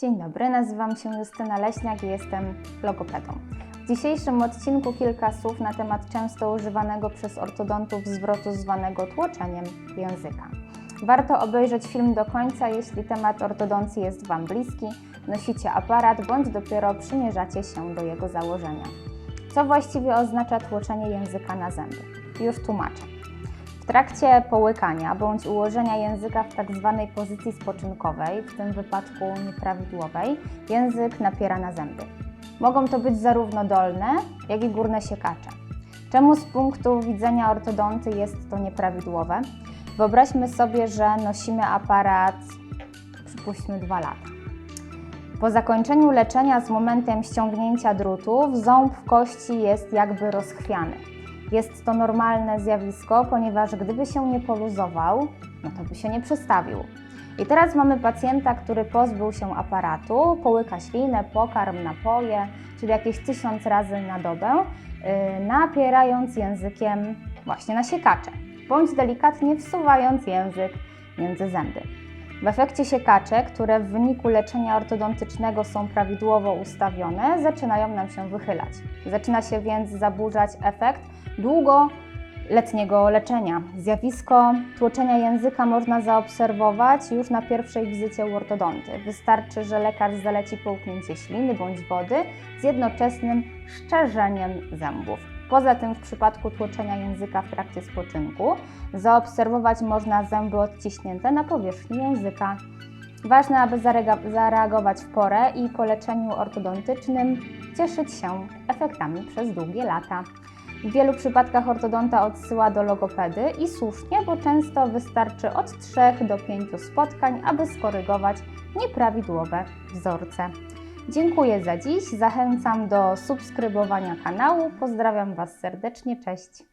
Dzień dobry, nazywam się Justyna Leśniak i jestem logopedą. W dzisiejszym odcinku kilka słów na temat często używanego przez ortodontów zwrotu zwanego tłoczeniem języka. Warto obejrzeć film do końca, jeśli temat ortodoncji jest Wam bliski, nosicie aparat bądź dopiero przymierzacie się do jego założenia. Co właściwie oznacza tłoczenie języka na zęby? Już tłumaczę. Trakcie połykania bądź ułożenia języka w tak zwanej pozycji spoczynkowej, w tym wypadku nieprawidłowej, język napiera na zęby. Mogą to być zarówno dolne, jak i górne siekacze. Czemu z punktu widzenia ortodonty jest to nieprawidłowe? Wyobraźmy sobie, że nosimy aparat, przypuśćmy, dwa lata. Po zakończeniu leczenia z momentem ściągnięcia drutów, ząb w kości jest jakby rozchwiany. Jest to normalne zjawisko, ponieważ gdyby się nie poluzował, no to by się nie przestawił. I teraz mamy pacjenta, który pozbył się aparatu, połyka ślinę, pokarm, napoje, czyli jakieś tysiąc razy na dobę, yy, napierając językiem właśnie na siekacze, bądź delikatnie wsuwając język między zęby. W efekcie siekacze, które w wyniku leczenia ortodontycznego są prawidłowo ustawione, zaczynają nam się wychylać. Zaczyna się więc zaburzać efekt długoletniego leczenia. Zjawisko tłoczenia języka można zaobserwować już na pierwszej wizycie u ortodonty. Wystarczy, że lekarz zaleci połknięcie śliny bądź wody z jednoczesnym szczerzeniem zębów. Poza tym w przypadku tłoczenia języka w trakcie spoczynku zaobserwować można zęby odciśnięte na powierzchni języka. Ważne, aby zareagować w porę i po leczeniu ortodontycznym cieszyć się efektami przez długie lata. W wielu przypadkach ortodonta odsyła do logopedy i słusznie, bo często wystarczy od 3 do 5 spotkań, aby skorygować nieprawidłowe wzorce. Dziękuję za dziś, zachęcam do subskrybowania kanału. Pozdrawiam Was serdecznie, cześć.